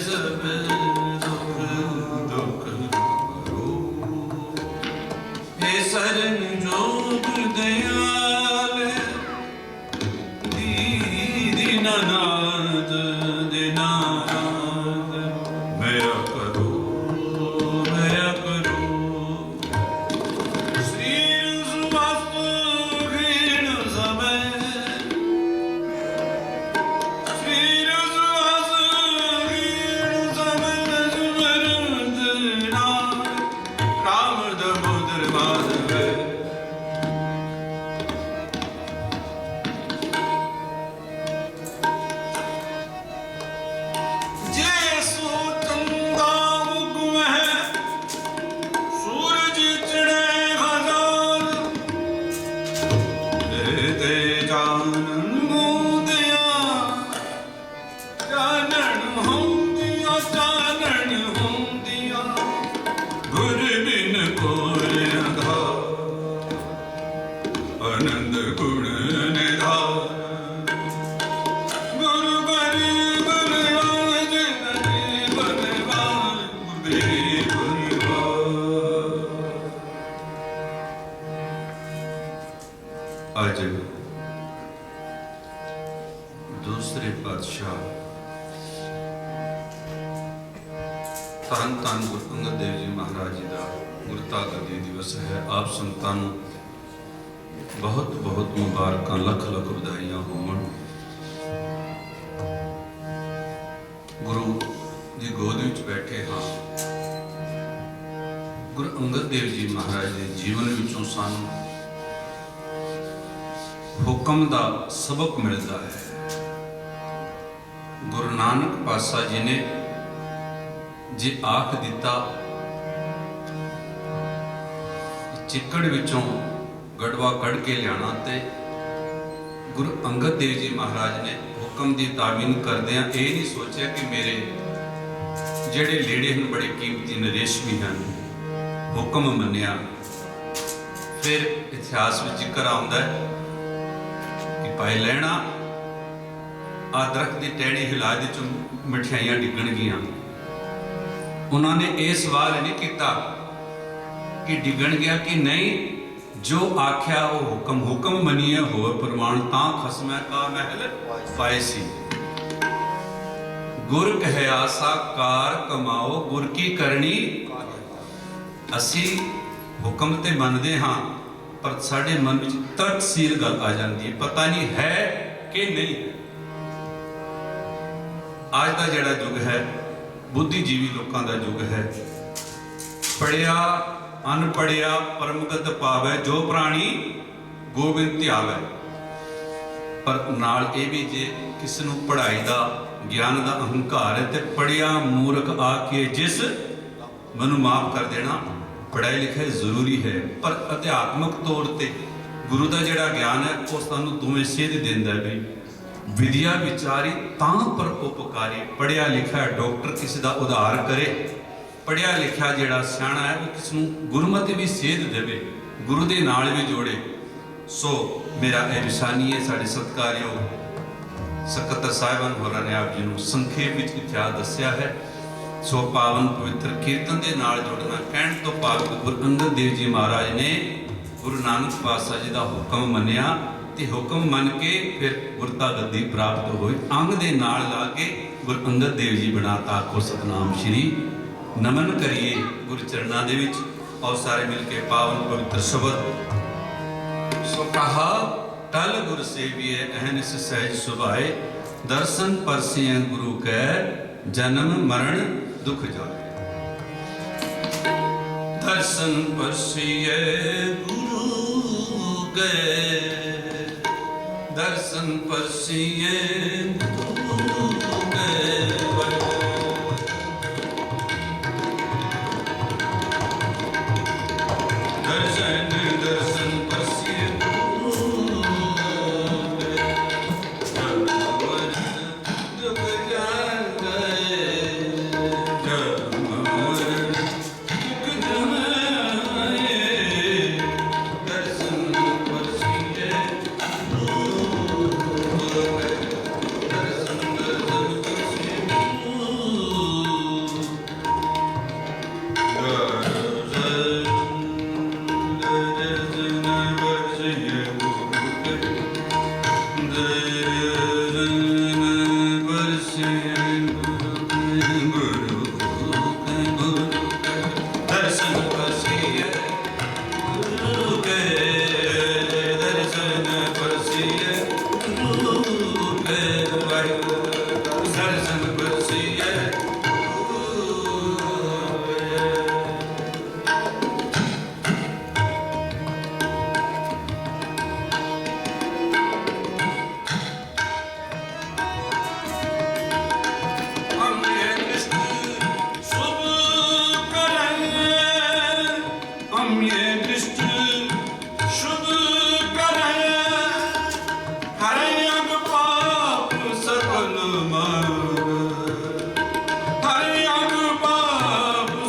ਸਭ ਦਿਵਸ ਹੈ। ਆਪ ਸੰਤਾਂ ਨੂੰ ਬਹੁਤ ਬਹੁਤ ਮੁਬਾਰਕਾਂ, ਲੱਖ ਲੱਖ ਵਧਾਈਆਂ ਹੋਵਣ ਗੁਰੂ ਦੀ ਗੋਦ ਵਿੱਚ ਬੈਠੇ ਹਾਂ। ਗੁਰੂ ਅੰਗਦ ਦੇਵ ਜੀ ਮਹਾਰਾਜ ਦੇ ਜੀਵਨ ਵਿੱਚੋਂ ਸਾਨੂੰ ਹੁਕਮ ਦਾ ਸਬਕ ਮਿਲਦਾ ਹੈ। ਗੁਰੂ ਨਾਨਕ ਪਾਤਸ਼ਾਹ ਜੀ ਨੇ ਜੇ ਆਖ ਦਿੱਤਾ ਚਿੱਕੜ ਵਿੱਚੋਂ ਗੜਵਾ ਕੱਢ ਕੇ ਲਿਆਣਾ ਤੇ ਗੁਰੂ ਅੰਗਦ ਦੇਵ ਜੀ ਮਹਾਰਾਜ ਨੇ ਹੁਕਮ ਦੀ ਤਾਮੀਨ ਕਰਦਿਆਂ ਇਹ ਨਹੀਂ ਸੋਚਿਆ ਕਿ ਮੇਰੇ ਜਿਹੜੇ ਲੇੜੇ ਹਨ, ਬੜੇ ਕੀਮਤੀ ਨਰੇਸ਼ ਵੀ ਹਨ। ਹੁਕਮ ਮੰਨਿਆ। ਫਿਰ ਇਤਿਹਾਸ ਵਿੱਚ ਜ਼ਿਕਰ ਆਉਂਦਾ ਹੈ ਕਿ ਭਾਈ ਲੈਣਾ ਆ ਦਰਖਤ ਦੀ ਟਹਿਣੀ ਹਿਲਾ ਦੇ ਚੋਂ ਮਠਿਆਈਆਂ ਡਿੱਗਣਗੀਆਂ। ਉਹਨਾਂ ਨੇ ਇਹ ਸਵਾਲ ਨਹੀਂ ਕੀਤਾ ਕਿ ਡਿੱਗਣ ਗਿਆ ਕਿ ਨਹੀਂ, ਜੋ ਆਖਿਆ ਉਹ ਹੁਕਮ ਹੁਕਮ ਮੰਨੀਏ, ਹੋਰ ਪ੍ਰਮਾਣ ਤਾਂ ਖਸਮੈ ਕਾ ਮਹਿਲ ਪਾਏ ਗੁਰ ਕਹਿਆ ਸਾਕਾਰ ਕਮਾਓ, ਗੁਰ ਕੀ ਕਰਨੀ? ਅਸੀਂ ਹੁਕਮ ਤੇ ਮੰਨਦੇ ਹਾਂ, ਪਰ ਸਾਡੇ ਮਨ ਵਿੱਚ ਤਰਕਸੀਲ ਗੱਲ ਆ ਜਾਂਦੀ ਹੈ, ਪਤਾ ਨਹੀਂ ਹੈ ਕਿ ਨਹੀਂ ਹੈ। ਅੱਜ ਦਾ ਜਿਹੜਾ ਯੁੱਗ ਹੈ, ਬੁੱਧੀਜੀਵੀ ਲੋਕਾਂ ਦਾ ਯੁੱਗ ਹੈ। ਪੜਿਆ ਅਨਪੜਿਆ ਪਰਮਗਤ ਪਾਵੇ ਜੋ ਪ੍ਰਾਣੀ ਗੋਬਿੰਦ ਧਿਆਵੇ। ਪਰ ਨਾਲ ਇਹ ਵੀ ਜੇ ਕਿਸ ਨੂੰ ਪੜ੍ਹਾਈ ਦਾ, ਗਿਆਨ ਦਾ ਅਹੰਕਾਰ ਹੈ ਤੇ ਪੜਿਆ ਮੂਰਖ ਆ ਕੇ ਜਿਸ ਮੈਨੂੰ ਮਾਫ ਕਰ ਦੇਣਾ, ਪੜ੍ਹਾਈ ਲਿਖਾਈ ਜ਼ਰੂਰੀ ਹੈ। ਪਰ ਅਧਿਆਤਮਕ ਤੌਰ ਤੇ ਗੁਰੂ ਦਾ ਜਿਹੜਾ ਗਿਆਨ ਹੈ, ਉਹ ਸਾਨੂੰ ਦੋਵੇਂ ਸੇਧ ਦਿੰਦਾ ਹੈ ਬਈ ਵਿਦਿਆ ਵਿਚਾਰੀ ਤਾਂ ਪਰ ਉਪਕਾਰੀ ਪੜਿਆ ਲਿਖਿਆ ਡਾਕਟਰ ਕਿਸੇ ਦਾ ਉਧਾਰ ਕਰੇ ਪੜਿਆ ਲਿਖਿਆ ਜਿਹੜਾ ਸਿਆਣਾ ਹੈ, ਉਹ ਕਿਸ ਨੂੰ ਗੁਰਮਤਿ ਵੀ ਸੇਧ ਦੇਵੇ, ਗੁਰੂ ਦੇ ਨਾਲ ਵੀ ਜੋੜੇ। ਸੋ ਮੇਰਾ ਇਹ ਨਿਸ਼ਾਨੀ ਹੈ, ਸਾਡੇ ਸਤਿਕਾਰਯੋਗ ਸਕੱਤਰ ਸਾਹਿਬਾਨ ਹੋਰਾਂ ਨੇ ਆਪ ਜੀ ਨੂੰ ਸੰਖੇਪ ਵਿੱਚ ਇਤਿਹਾਸ ਦੱਸਿਆ ਹੈ। ਸੋ ਪਾਵਨ ਪਵਿੱਤਰ ਕੀਰਤਨ ਦੇ ਨਾਲ ਜੁੜਨਾ, ਕਹਿਣ ਤੋਂ ਭਾਵ ਗੁਰੂ ਅੰਗਦ ਦੇਵ ਜੀ ਮਹਾਰਾਜ ਨੇ ਗੁਰੂ ਨਾਨਕ ਪਾਤਸ਼ਾਹ ਜੀ ਦਾ ਹੁਕਮ ਮੰਨਿਆ ਤੇ ਹੁਕਮ ਮੰਨ ਕੇ ਫਿਰ ਗੁਰਤਾ ਗੱਦੀ ਪ੍ਰਾਪਤ ਹੋਈ। ਅੰਗ ਦੇ ਨਾਲ ਲਾ ਕੇ ਗੁਰੂ ਅੰਗਦ ਦੇਵ ਜੀ ਬਣਾਤਾ, ਕੋ ਸਤਨਾਮ ਸ਼੍ਰੀ ਨਮਨ ਕਰੀਏ ਗੁਰੂ ਚਰਨਾਂ ਦੇ ਵਿੱਚ ਔਰ ਸਾਰੇ ਮਿਲ ਕੇ ਪਾਵਨ ਪਵਿੱਤਰ ਸ਼ਬਦ ਸੋ ਕਹਾ ਟਲ ਗੁਰ ਸੇਵੀਏ ਅਹਨਿਸ ਸਹਿਜ ਸੁਭਾਏ ਦਰਸ਼ਨ ਪਰਸਿਐ ਗੁਰੂ ਕੈ ਜਨਮ ਮਰਨ ਦੁਖ ਜਾਏ ਦਰਸ਼ਨ ਪਰਸਿਐ ਗੁਰੂ ਕੈ ਦਰਸ਼ਨ ਪਰਸਿਐ ਗੁਰੂ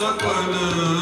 ਪਾਪ ਸਕਲ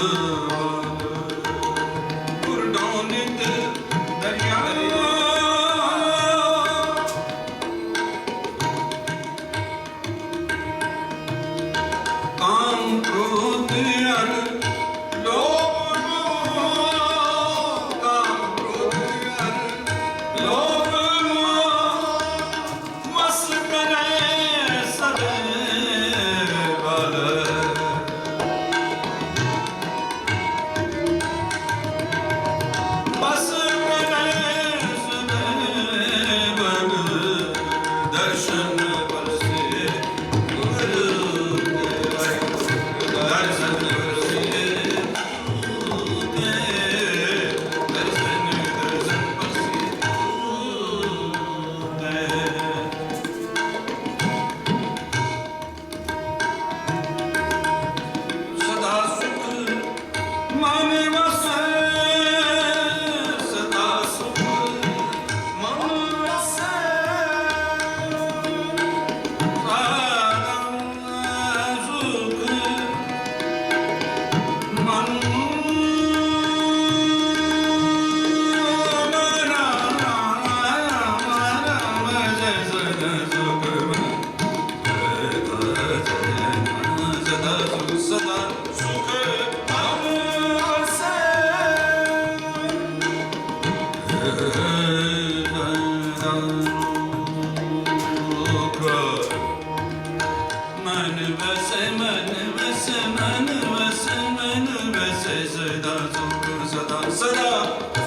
ਮਨ ਵਸ ਮਨ ਵਸ ਮਨ ਵਸ ਮਨ ਵਸ ਸਦਾ ਸੁਖ ਸਦਾ ਸਦਾ।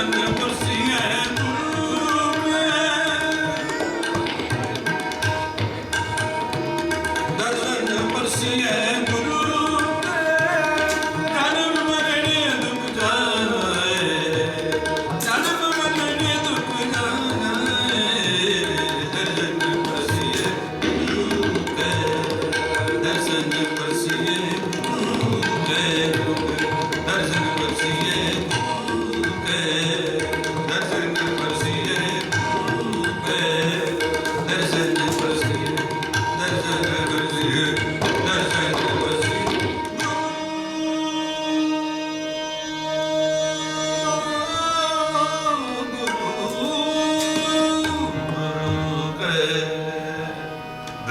Sen yavrusu